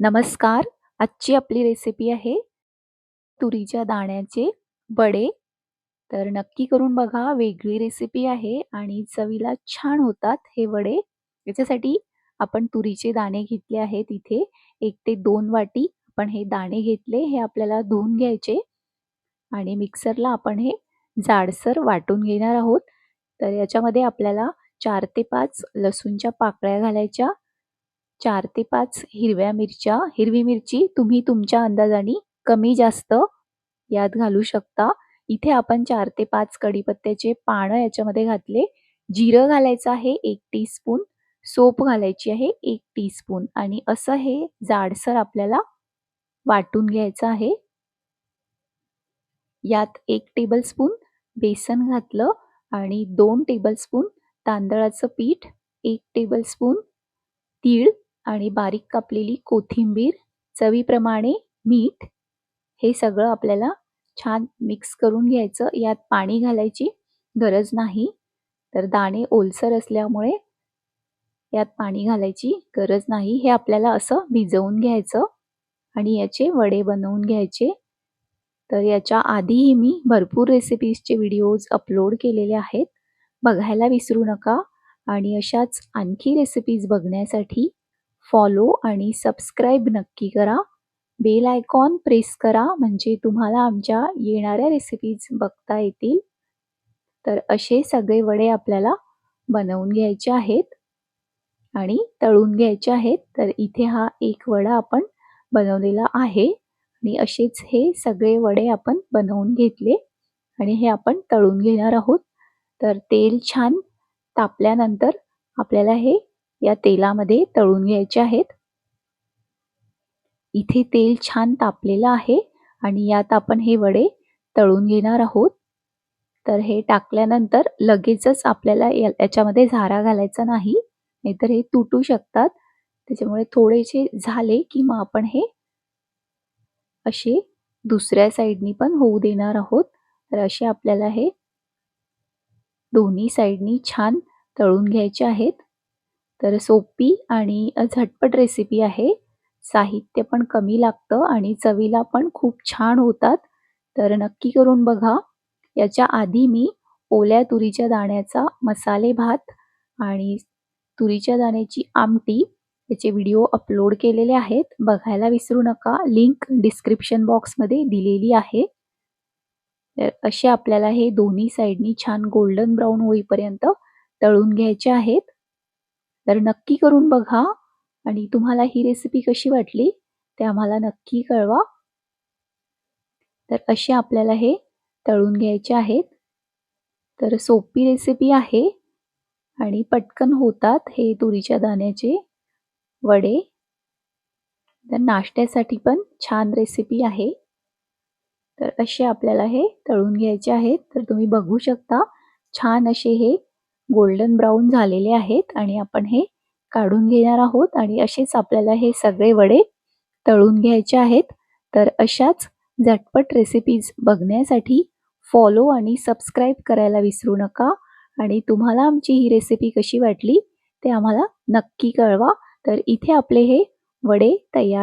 नमस्कार आजची आपली रेसिपी आहे तुरीच्या दाण्याचे वडे. तर नक्की करून बघा वेगळी रेसिपी आहे आणि चवीला छान होतात हे वडे. याच्यासाठी आपण तुरीचे दाणे घेतले आहेत इथे. एक ते दोन वाटी आपण हे दाणे घेतले हे आपल्याला धुवून घ्यायचे. आणि मिक्सरला आपण हे जाडसर वाटून घेणार आहोत. तर याच्यामध्ये आपल्याला चार ते पाच लसूणच्या पाकळ्या घालायच्या. चार ते पाच हिरव्या मिरच्या हिरवी मिरची तुम्ही तुमच्या अंदाजाने कमी जास्त यात घालू शकता. इथे आपण चार ते पाच कढीपत्त्याचे पानं याच्यामध्ये घातले. जिरं घालायचं आहे एक टीस्पून सोप घालायची आहे एक टीस्पून आणि असं हे जाडसर आपल्याला वाटून घ्यायचं आहे. यात एक टेबलस्पून बेसन घातलं आणि दोन टेबलस्पून तांदळाचं पीठ एक टेबलस्पून तीळ आणि बारीक कापलेली कोथिंबीर चवीप्रमाणे मीठ हे सगळं आपल्याला छान मिक्स करून घ्यायचं. यात पाणी घालायची गरज नाही. तर दाणे ओलसर असल्यामुळे यात पाणी घालायची गरज नाही. हे आपल्याला असं भिजवून घ्यायचं आणि याचे वडे बनवून घ्यायचे. तर याच्या आधीही मी भरपूर रेसिपीजचे व्हिडिओज अपलोड केलेले आहेत. बघायला विसरू नका आणि अशाच आणखी रेसिपीज बघण्यासाठी फॉलो आणि सबस्क्राईब नक्की करा. बेल आयकॉन प्रेस करा म्हणजे तुम्हाला आमच्या येणाऱ्या रेसिपीज बघता येतील. तर असे सगळे वडे आपल्याला बनवून घ्यायचे आहेत आणि तळून घ्यायचे आहेत. तर इथे हा एक वडा आपण बनवलेला आहे आणि असेच हे सगळे वडे आपण बनवून घेतले आणि हे आपण तळून घेणार आहोत. तर तेल छान तापल्यानंतर आपल्याला हे या तेलामध्ये तळून घ्यायचे आहेत. इथे तेल छान तापलेलं आहे आणि यात आपण हे वडे तळून घेणार आहोत. तर हे टाकल्यानंतर लगेचच आपल्याला याच्यामध्ये झारा घालायचा नाही नाहीतर हे तुटू शकतात. त्याच्यामुळे थोडेसे झाले की मग आपण हे असे दुसऱ्या साईडनी पण होऊ देणार आहोत. तर असे आपल्याला हे दोन्ही साईडनी छान तळून घ्यायचे आहेत. तर सोपी आणि झटपट रेसिपी आहे. साहित्य पण कमी लागतं आणि चवीला पण खूप छान होतात. तर नक्की करून बघा. याच्या आधी मी ओल्या तुरीच्या दाण्याचा मसाले भात आणि तुरीच्या दाण्याची आमटी याचे व्हिडिओ अपलोड केलेले आहेत. बघायला विसरू नका. लिंक डिस्क्रिप्शन बॉक्समध्ये दिलेली आहे. तर असे आपल्याला हे दोन्ही साईडनी छान गोल्डन ब्राऊन होईपर्यंत तळून घ्यायचे आहेत. तर नक्की करून बघा. आणि तुम्हाला ही रेसिपी कशी वाटली ते आम्हाला नक्की कळवा. तर असे आपल्याला हे तळून घ्यायचे आहेत. तर सोपी रेसिपी आहे. आणि पटकन होतात हे तुरीच्या दाण्याचे वडे. तर नाश्त्यासाठी पण छान रेसिपी आहे. तर असे आपल्याला हे तळून घ्यायचे आहेत. तर तुम्ही बघू शकता छान असे हे गोल्डन ब्राऊन झालेले आहेत आणि आपण हे काढून घेणार आहोत आणि असेच आपल्याला हे सगळे वडे तळून घ्यायचे आहेत. तर अशाच झटपट रेसिपीज बघण्यासाठी फॉलो आणि सबस्क्राईब करायला विसरू नका. आणि तुम्हाला आमची ही रेसिपी कशी वाटली ते आम्हाला नक्की कळवा. तर इथे आपले हे वडे तयार